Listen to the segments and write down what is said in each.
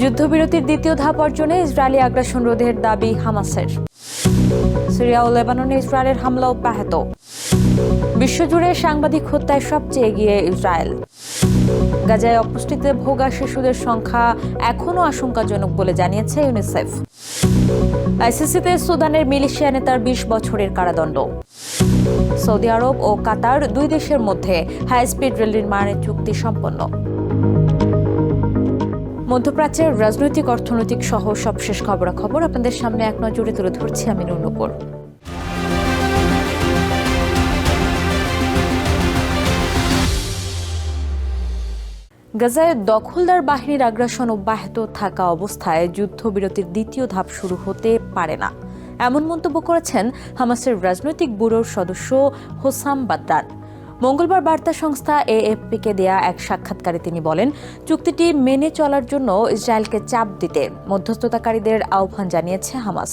যুদ্ধবিরতির দ্বিতীয় ধাপ অর্জনে ইসরায়েলি আগ্রাসন রোধের দাবি হামাসের। সিরিয়া ও লেবাননে ইসরায়েলের হামলা অব্যাহত। বিশ্বজুড়ে সাংবাদিক হত্যায় সবচেয়ে এগিয়ে ইসরায়েল। গাজায় অপুষ্টিতে ভোগা শিশুদের সংখ্যা এখনও আশঙ্কাজনক বলে জানিয়েছে ইউনিসেফ। আইসিসিতে সুদানের মিলিশিয়া নেতার বিশ বছরের কারাদণ্ড। সৌদি আরব ও কাতার দুই দেশের মধ্যে হাই স্পিড রেল নির্মাণের চুক্তি সম্পন্ন। মধ্যপ্রাচ্যের রাজনৈতিক, অর্থনৈতিক সহ সবশেষ খবরাখবর আপনাদের সামনে এক নজরে তুলে ধরছি আমি নুরনূপুর গাজায় দখলদার বাহিনীর আগ্রাসন অব্যাহত থাকা অবস্থায় যুদ্ধবিরতির দ্বিতীয় ধাপ শুরু হতে পারে না। এমন মন্তব্য করেছেন হামাসের রাজনৈতিক ব্যুরোর সদস্য হোসাম বাদ্দান। মঙ্গলবার বার্তা সংস্থা এএফপিকে দেয়া এক সাক্ষাৎকারে তিনি বলেন, চুক্তিটি মেনে চলার জন্য ইসরায়েলকে চাপ দিতে মধ্যস্থতাকারীদের আহ্বান জানিয়েছে হামাস।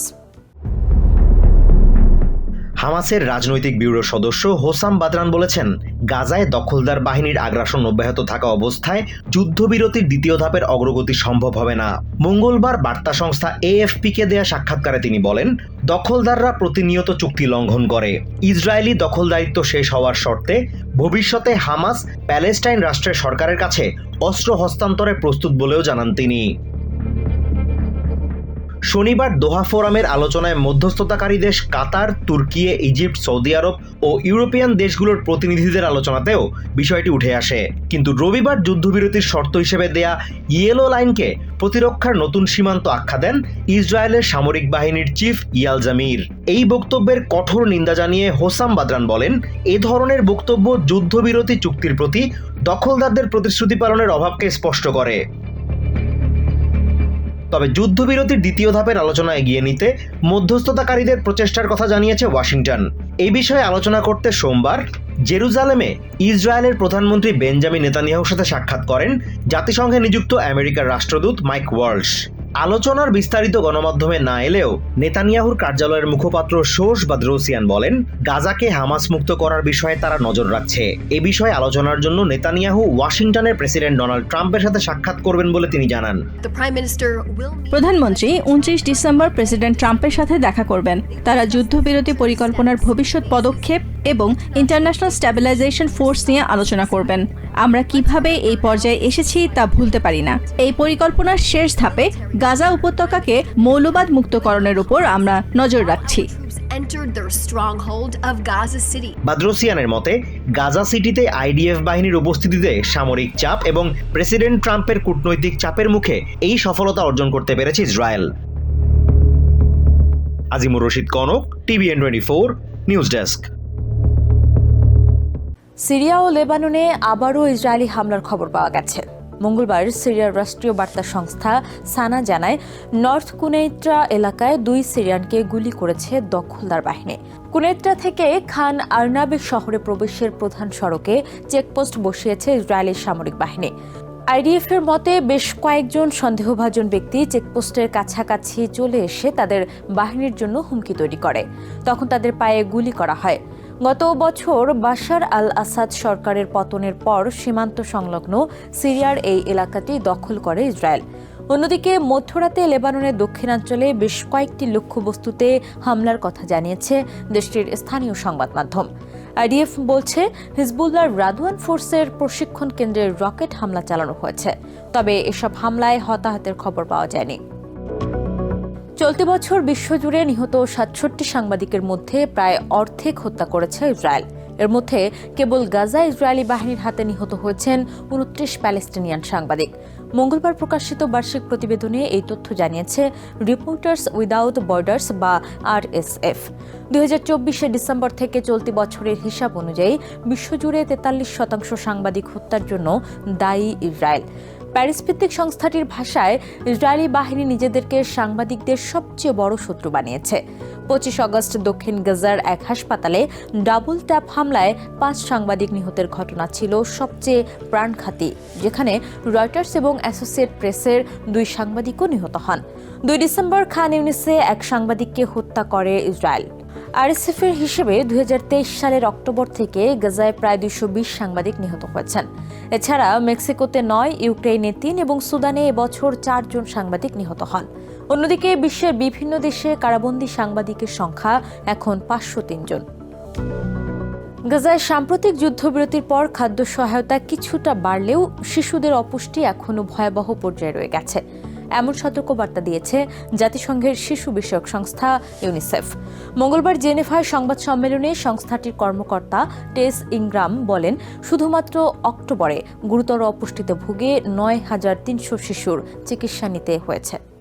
হামাসের রাজনৈতিক ব্যুরোর সদস্য হোসাম বাদরান বলেছেন, গাজায় দখলদার বাহিনীর আগ্রাসন অব্যাহত থাকা অবস্থায় যুদ্ধবিরতির দ্বিতীয় ধাপের অগ্রগতি সম্ভব হবে না। মঙ্গলবার বার্তা সংস্থা এএফপিকে দেয়া সাক্ষাৎকারে তিনি বলেন, দখলদাররা প্রতিনিয়ত চুক্তি লঙ্ঘন করে। ইসরায়েলি দখলদারিত্ব শেষ হওয়ার শর্তে ভবিষ্যতে হামাস প্যালেস্টাইন রাষ্ট্রের সরকারের কাছে অস্ত্র হস্তান্তরে প্রস্তুত বলেও জানান তিনি। শনিবার দোহা ফোরামের আলোচনায় মধ্যস্থতাকারী দেশ কাতার, তুর্কি, ইজিপ্ট, সৌদি আরব ও ইউরোপিয়ান দেশগুলোর প্রতিনিধিদের আলোচনাতেও বিষয়টি উঠে আসে। কিন্তু রবিবার যুদ্ধবিরতির শর্ত হিসেবে দেয়া ইয়েলো লাইনকে প্রতিরক্ষার নতুন সীমান্ত আখ্যা দেন ইসরায়েলের সামরিক বাহিনীর চিফ ইয়াল জামির। এই বক্তব্যের কঠোর নিন্দা জানিয়ে হোসাম বাদরান বলেন, এ ধরনের বক্তব্য যুদ্ধবিরতি চুক্তির প্রতি দখলদারদের প্রতিশ্রুতি পালনের অভাবকে স্পষ্ট করে। তবে যুদ্ধবিরতির দ্বিতীয় ধাপের আলোচনা এগিয়ে নিতে মধ্যস্থতাকারীদের প্রচেষ্টার কথা জানিয়েছে ওয়াশিংটন। এই বিষয়ে আলোচনা করতে সোমবার জেরুজালেমে ইসরায়েলের প্রধানমন্ত্রী বেঞ্জামিন নেতানিয়াহুর সাথে সাক্ষাৎ করেন। জাতিসংঘে নিযুক্ত আমেরিকার রাষ্ট্রদূত মাইক ওয়ার্লস আলোচনার বিস্তারিত গণমাধ্যমে না এলেও নেতানিয়াহুর কার্যালয়ের মুখপাত্র শোষ বাদ্রোসিয়ান বলেন গাজাকে হামাস মুক্ত করার বিষয়ে তারা নজর রাখছে। এ বিষয়ে আলোচনার জন্য নেতানিয়াহু ওয়াশিংটনের প্রেসিডেন্ট ডোনাল্ড ট্রাম্পের সাথে সাক্ষাৎ করবেন বলে তিনি জানান। প্রধানমন্ত্রী উনত্রিশ ডিসেম্বর প্রেসিডেন্ট ট্রাম্পের সাথে দেখা করবেন। তারা যুদ্ধবিরতি পরিকল্পনার ভবিষ্যৎ পদক্ষেপ এবং ইন্টারন্যাশনাল স্ট্যাবিলাইজেশন ফোর্স নিয়ে আলোচনা করবেন। আমরা কীভাবে এই পর্যায়ে এসেছি তা ভুলতে পারি না। এই পরিকল্পনার শেষ ধাপে গাজা উপত্যকাকে মৌলবাদ মুক্তকরণের উপর আমরা নজর রাখছি. বাদ্রোসিয়ানের মতে গাজা সিটিতে আইডিএফ বাহিনীর উপস্থিতিতে সামরিক চাপ এবং প্রেসিডেন্ট ট্রাম্পের কূটনৈতিক চাপের মুখে এই সফলতা অর্জন করতে পেরেছে Israel. Azimur Rashid Konok TVN twenty four news desk. Syria ও লেবাননে আবারও ইসরায়েলি হামলার খবর পাওয়া গেছে। মঙ্গলবার সিরিয়ার রাষ্ট্রীয় বার্তা সংস্থা সানা জানায়, নর্থ কুনেত্রা এলাকায় দুই সিরিয়ানকে গুলি করেছে দখলদার বাহিনী। কুনেত্রা থেকে খান আর্নাবিক শহরে প্রবেশের প্রধান সড়কে চেকপোস্ট বসিয়েছে ইসরায়েলি সামরিক বাহিনী। আইডিএফ এর মতে, বেশ কয়েকজন সন্দেহভাজন ব্যক্তি চেকপোস্টের কাছাকাছি চলে এসে তাদের বাহিনীর জন্য হুমকি তৈরি করে। তখন তাদের পায়ে গুলি করা হয়। গত বছর বাশার আল আসাদ সরকারের পতনের পর সীমান্ত সংলগ্ন সিরিয়ার এই এলাকাটি দখল করে ইসরায়েল। অন্যদিকে মধ্যরাতে লেবাননের দক্ষিণাঞ্চলে বেশ কয়েকটি লক্ষ্যবস্তুতে হামলার কথা জানিয়েছে দেশটির স্থানীয় সংবাদ মাধ্যম। আইডিএফ বলছে হিজবুল্লাহর রাদওয়ান ফোর্সের প্রশিক্ষণ কেন্দ্রে রকেট হামলা চালানো হয়েছে, তবে এসব হামলায় হতাহতের খবর পাওয়া যায়নি। চলতি বছর বিশ্বজুড়ে নিহত সাতষট্টি সাংবাদিকের মধ্যে প্রায় অর্ধেক হত্যা করেছে ইসরায়েল। এর মধ্যে কেবল গাজা ইসরায়েলি বাহিনীর হাতে নিহত হয়েছেন উনত্রিশ প্যালেস্টিনিয়ান সাংবাদিক। মঙ্গলবার প্রকাশিত বার্ষিক প্রতিবেদনে এই তথ্য জানিয়েছে রিপোর্টার্স উইদাউট বর্ডার্স বা আরএসএফ দুই হাজার চব্বিশে ডিসেম্বর থেকে চলতি বছরের হিসাব অনুযায়ী বিশ্বজুড়ে তেতাল্লিশ শতাংশ সাংবাদিক হত্যার জন্য দায়ী ইসরায়েল। প্যারিস ভিত্তিক সংস্থাটির ভাষায় ইসরায়েলি বাহিনী নিজেদেরকে সাংবাদিকদের সবচেয়ে বড় শত্রু বানিয়েছে। পঁচিশ আগস্ট দক্ষিণ গাজার এক হাসপাতালে ডাবল ট্যাপ হামলায় পাঁচ সাংবাদিক নিহতের ঘটনা ছিল সবচেয়ে প্রাণঘাতী, যেখানে রয়টার্স এবং অ্যাসোসিয়েট প্রেসের দুই সাংবাদিকও নিহত হন। দুই ডিসেম্বর খান ইউনিসে এক সাংবাদিককে হত্যা করে ইসরায়েল। আরএসএফ এর হিসেবে দুই হাজার তেইশ সালের অক্টোবর থেকে গাজায় প্রায় দুশো সাংবাদিক নিহত হয়েছেন। এছাড়া মেক্সিকোতে নয় ইউক্রেনে তিন এবং সুদানে এবছর চারজন সাংবাদিক নিহত হন। অন্যদিকে বিশ্বের বিভিন্ন দেশে কারাবন্দী সাংবাদিকের সংখ্যা এখন পাঁচশো তিনজন গাজায় সাম্প্রতিক যুদ্ধবিরতির পর খাদ্য সহায়তা কিছুটা বাড়লেও শিশুদের অপুষ্টি এখনও ভয়াবহ পর্যায়ে রয়ে গেছে। এমন সতর্কবার্তা দিয়েছে জাতিসংঘের শিশু বিষয়ক সংস্থা ইউনিসেফ। মঙ্গলবার জেনেভায় সংবাদ সম্মেলনে সংস্থাটির কর্মকর্তা টেস ইংগ্রাম বলেন, শুধুমাত্র অক্টোবরে গুরুতর অপুষ্টিতে ভুগে নয় হাজার তিনশো শিশুর চিকিৎসা নিতে হয়েছে।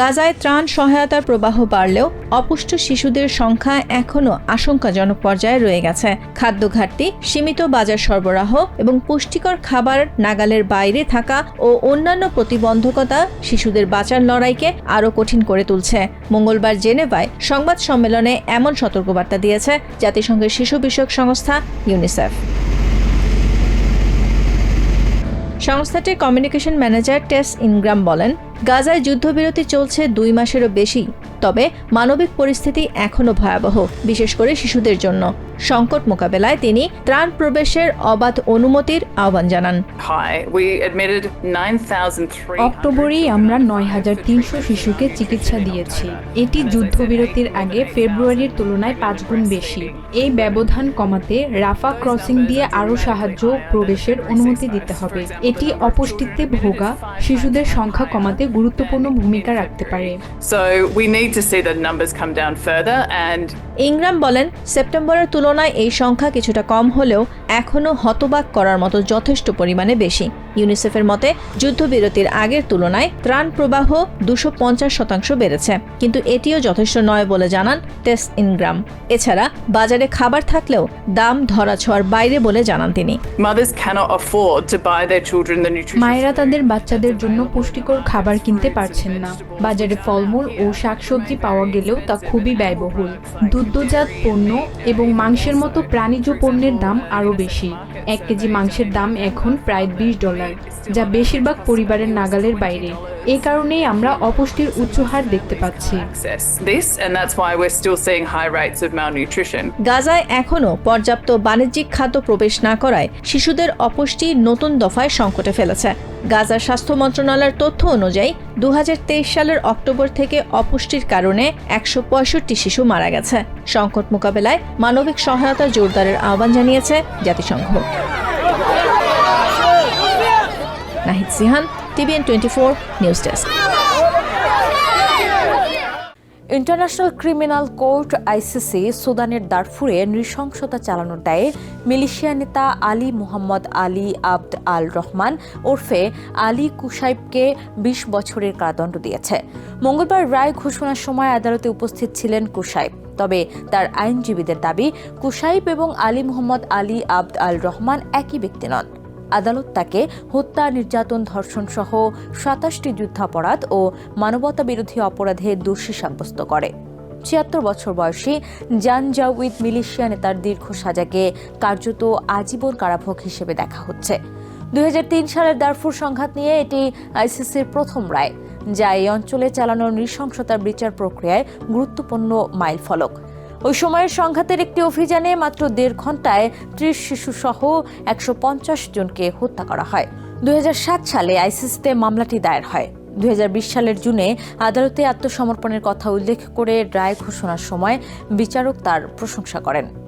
গাজায় ত্রাণ সহায়তার প্রবাহ বাড়লেও অপুষ্ট শিশুদের সংখ্যা এখনও আশঙ্কাজনক পর্যায়ে রয়ে গেছে। খাদ্য ঘাটতি, সীমিত বাজার সরবরাহ এবং পুষ্টিকর খাবার নাগালের বাইরে থাকা ও অন্যান্য প্রতিবন্ধকতা শিশুদের বাঁচার লড়াইকে আরও কঠিন করে তুলছে। মঙ্গলবার জেনেভায় সংবাদ সম্মেলনে এমন সতর্কবার্তা দিয়েছে জাতিসংঘের শিশু বিষয়ক সংস্থা ইউনিসেফ। সংস্থাটির কমিউনিকেশন ম্যানেজার টেস ইনগ্রাম বলেন গাজায় যুদ্ধবিরতি চলছে দুই মাসেরও বেশি তবে মানবিক পরিস্থিতি এখনও ভয়াবহ বিশেষ করে শিশুদের জন্য সংকট মোকাবেলায় তিনি ত্রাণ প্রবেশের অবাধ অনুমতির আহ্বান জানান high. We admitted 9,300. অক্টোবরেই আমরা নয় হাজার তিনশো শিশুকে চিকিৎসা দিয়েছি এটি যুদ্ধবিরতির আগে ফেব্রুয়ারির তুলনায় পাঁচ গুণ বেশি এই ব্যবধান কমাতে রাফা ক্রসিং দিয়ে আরও সাহায্য প্রবেশের অনুমতি দিতে হবে এটি অপুষ্টিতে ভোগা শিশুদের সংখ্যা কমাতে গুরুত্বপূর্ণ ভূমিকা রাখতে পারে So we need to see the numbers come down further and ইংরাম বলেন সেপ্টেম্বরের তুলনায় এই সংখ্যা কিছুটা কম হলেও এখনও হতবাক করার মতো যথেষ্ট পরিমাণে বেশি। ইউনিসেফের মতে যুদ্ধবিরতির আগের তুলনায় ত্রাণ প্রবাহ দুশো পঞ্চাশ শতাংশ বেড়েছে কিন্তু এটিও যথেষ্ট নয় বলে জানান টেস ইনগ্রাম। এছাড়া বাজারে খাবার থাকলেও দাম ধরাছোঁয়ার বাইরে বলে জানান তিনি. মায়েরা তাদের বাচ্চাদের জন্য পুষ্টিকর খাবার কিনতে পারছেন না। বাজারে ফলমূল ও শাকসবজি পাওয়া গেলেও তা খুবই ব্যয়বহুল। দুগ্ধজাত পণ্য এবং মাংসের মতো প্রাণীজ পণ্যের দাম আরও বেশি। এক কেজি মাংসের দাম এখন প্রায় বিশ ডলার, যা বেশিরভাগ পরিবারের নাগালের বাইরে। এই কারণেই আমরা অপুষ্টির উচ্চ হার দেখতে পাচ্ছি। Access this and that's why we're still seeing high rates of গাজায় এখনও পর্যাপ্ত বাণিজ্যিক খাদ্য প্রবেশ না করায় শিশুদের অপুষ্টি নতুন দফায় সংকটে ফেলেছে। গাজার স্বাস্থ্য মন্ত্রণালয়ের তথ্য অনুযায়ী দু হাজার তেইশ সালের অক্টোবর থেকে অপুষ্টির কারণে একশো পঁয়ষট্টি শিশু মারা গেছে। সংকট মোকাবেলায় মানবিক সহায়তা জোরদারের আহ্বান জানিয়েছে জাতিসংঘ। Nahid Sihan TVN twenty four news desk international criminal court ICC সুদানের দারফুরে নৃশংসতা চালানোর দায়ে মিলিশিয়া নেতা আলী মোহাম্মদ আলী আব্দ আল রহমান ওরফে আলী কুসাইবকে বিশ বছরের কারাদণ্ড দিয়েছে। মঙ্গলবার রায় ঘোষণার সময় আদালতে উপস্থিত ছিলেন কুসাইব তবে তার আইনজীবীদের দাবি কুসাইব এবং আলী মোহাম্মদ আলী আব্দ আল রহমান একই ব্যক্তি নন। আদালত তাকে হত্যা, নির্যাতন, ধর্ষণ সহ সাতাশটি যুদ্ধাপরাধ ও মানবতা বিরোধী অপরাধে দোষী সাব্যস্ত করে। ছিয়াত্তর বছর বয়সী জান জাউইদ মিলিশিয়া নেতার দীর্ঘ সাজাকে কার্যত আজীবন কারাভোগ হিসেবে দেখা হচ্ছে। দুই হাজার তিন সালের দারফুর সংঘাত নিয়ে এটি আইসিসির প্রথম রায়, যা এই অঞ্চলে চালানো নৃশংসতার বিচার প্রক্রিয়ায় গুরুত্বপূর্ণ মাইলফলক। ওই সময়ের সংঘাতের একটি অভিযানে মাত্র দেড় ঘন্টায় ত্রিশ শিশুসহ একশো পঞ্চাশ জনকে হত্যা করা হয়। দুই হাজার সাত সালে আইসিসিতে মামলাটি দায়ের হয়। দুই হাজার বিশ সালের জুনে আদালতে আত্মসমর্পণের কথা উল্লেখ করে রায় ঘোষণার সময় বিচারক তার প্রশংসা করেন।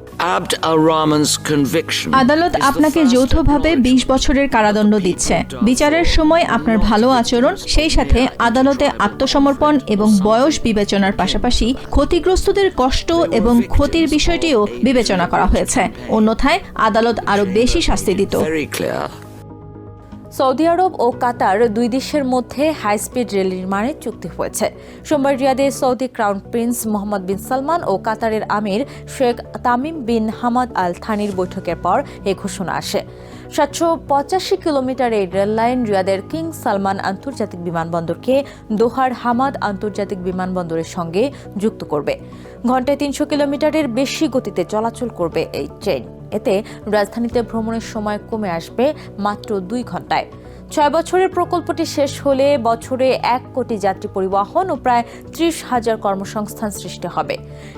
আদালত আপনাকে যৌথভাবে acknowledgement বিশ বছরের কারাদণ্ড দিচ্ছে। বিচারের সময় আপনার ভালো আচরণ সেই সাথে আদালতে আত্মসমর্পণ এবং বয়স বিবেচনার পাশাপাশি ক্ষতিগ্রস্তদের কষ্ট এবং ক্ষতির বিষয়টিও বিবেচনা করা হয়েছে। অন্যথায় আদালত আরও বেশি শাস্তি দিত. সৌদি আরব ও কাতার দুই দেশের মধ্যে হাই স্পিড রেল নির্মাণের চুক্তি হয়েছে। সোমবার রিয়াদে Saudi crown prince Mohammed bin Salman ও কাতারের আমির শেখ তামিম বিন হামাদ আল থানির বৈঠকের পর এ ঘোষণা আসে। সাতশো পঁচাশি কিলোমিটার এই রেল লাইন রিয়াদের কিং সালমান আন্তর্জাতিক বিমানবন্দরকে দোহার হামাদ আন্তর্জাতিক বিমানবন্দরের সঙ্গে যুক্ত করবে। ঘন্টায় তিনশো কিলোমিটারের বেশি গতিতে চলাচল করবে এই ট্রেন। এতে রাজধানীতে ভ্রমণের সময় কমে আসবে মাত্র দুই ঘন্টায়। ছয় বছরের প্রকল্পটি শেষ হলে বছরে এক কোটি যাত্রী পরিবহন ও প্রায় ত্রিশ হাজার কর্মসংস্থান সৃষ্টি হবে।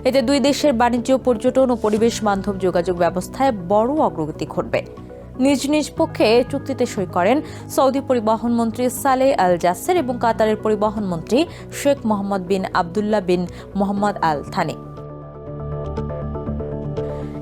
এতে দুই দেশের বাণিজ্য, পর্যটন ও পরিবেশ বান্ধব যোগাযোগ ব্যবস্থায় বড় অগ্রগতি ঘটবে। নিজ নিজ পক্ষে চুক্তিতে সই করেন সৌদি পরিবহন মন্ত্রী সালে আল জাসের এবং কাতারের পরিবহন মন্ত্রী Sheikh Mohammed bin Abdullah bin Mohammed Al Thani.